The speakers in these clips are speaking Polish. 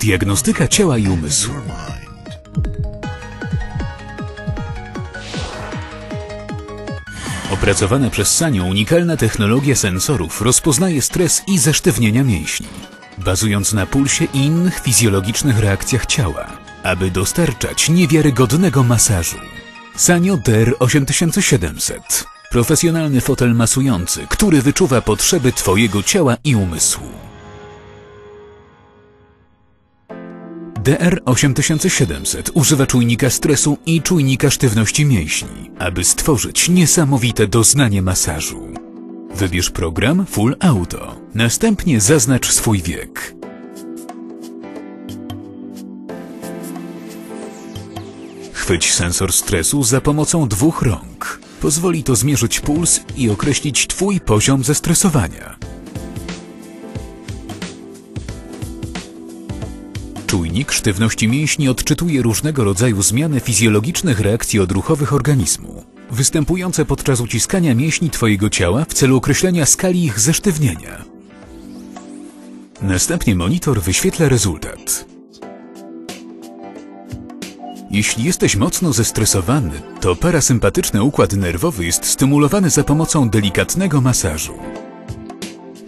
Diagnostyka ciała i umysłu. Opracowana przez Sanio unikalna technologia sensorów rozpoznaje stres i zesztywnienia mięśni, bazując na pulsie i innych fizjologicznych reakcjach ciała, aby dostarczać niewiarygodnego masażu. Sanio DR 8700 Profesjonalny fotel masujący, który wyczuwa potrzeby Twojego ciała i umysłu. DR8700 używa czujnika stresu i czujnika sztywności mięśni, aby stworzyć niesamowite doznanie masażu. Wybierz program Full Auto. Następnie zaznacz swój wiek. Chwyć sensor stresu za pomocą dwóch rąk. Pozwoli to zmierzyć puls i określić Twój poziom zestresowania. Czujnik sztywności mięśni odczytuje różnego rodzaju zmiany fizjologicznych reakcji odruchowych organizmu, występujące podczas uciskania mięśni Twojego ciała w celu określenia skali ich zesztywnienia. Następnie monitor wyświetla rezultat. Jeśli jesteś mocno zestresowany, to parasympatyczny układ nerwowy jest stymulowany za pomocą delikatnego masażu.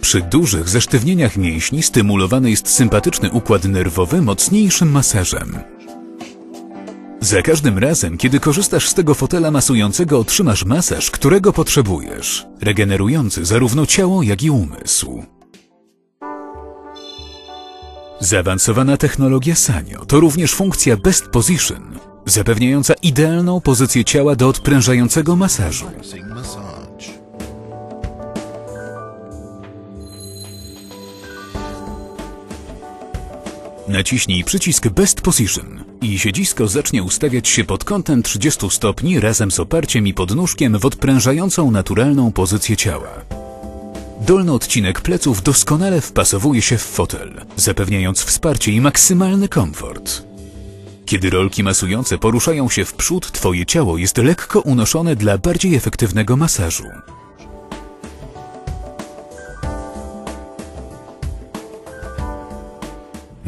Przy dużych zesztywnieniach mięśni stymulowany jest sympatyczny układ nerwowy mocniejszym masażem. Za każdym razem, kiedy korzystasz z tego fotela masującego, otrzymasz masaż, którego potrzebujesz, regenerujący zarówno ciało, jak i umysł. Zaawansowana technologia Sanio to również funkcja Best Position, zapewniająca idealną pozycję ciała do odprężającego masażu. Naciśnij przycisk Best Position i siedzisko zacznie ustawiać się pod kątem 30 stopni razem z oparciem i podnóżkiem w odprężającą naturalną pozycję ciała. Dolny odcinek pleców doskonale wpasowuje się w fotel, zapewniając wsparcie i maksymalny komfort. Kiedy rolki masujące poruszają się w przód, Twoje ciało jest lekko unoszone dla bardziej efektywnego masażu.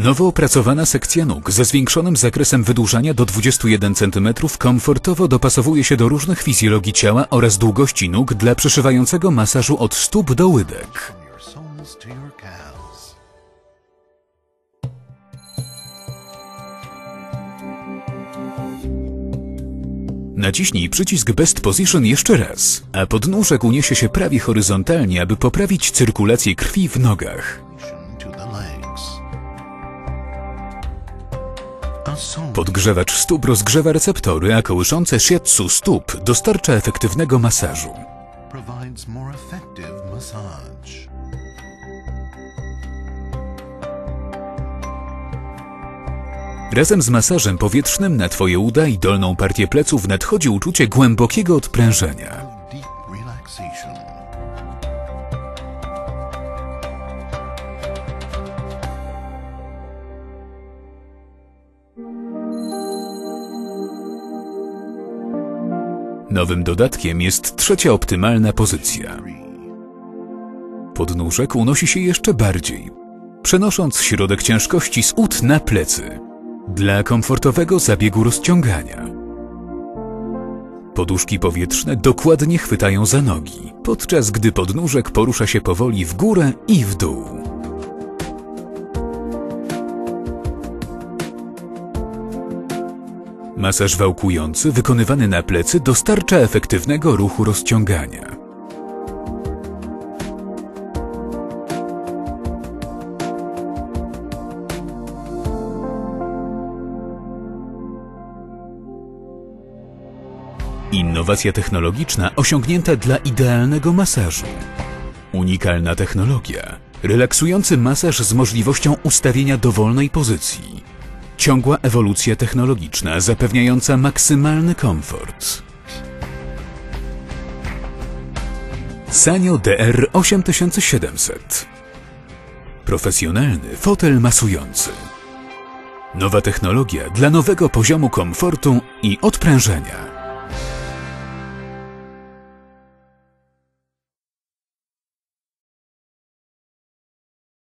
Nowo opracowana sekcja nóg ze zwiększonym zakresem wydłużania do 21 cm komfortowo dopasowuje się do różnych fizjologii ciała oraz długości nóg dla przeszywającego masażu od stóp do łydek. Naciśnij przycisk Best Position jeszcze raz, a podnóżek uniesie się prawie horyzontalnie, aby poprawić cyrkulację krwi w nogach. Podgrzewacz stóp rozgrzewa receptory, a kołyszące shiatsu stóp dostarcza efektywnego masażu. Razem z masażem powietrznym na Twoje uda i dolną partię pleców nadchodzi uczucie głębokiego odprężenia. Nowym dodatkiem jest trzecia optymalna pozycja. Podnóżek unosi się jeszcze bardziej, przenosząc środek ciężkości z ud na plecy dla komfortowego zabiegu rozciągania. Poduszki powietrzne dokładnie chwytają za nogi, podczas gdy podnóżek porusza się powoli w górę i w dół. Masaż wałkujący wykonywany na plecy dostarcza efektywnego ruchu rozciągania. Innowacja technologiczna osiągnięta dla idealnego masażu. Unikalna technologia. Relaksujący masaż z możliwością ustawienia dowolnej pozycji. Ciągła ewolucja technologiczna zapewniająca maksymalny komfort. Sanio DR 8700 Profesjonalny fotel masujący. Nowa technologia dla nowego poziomu komfortu i odprężenia.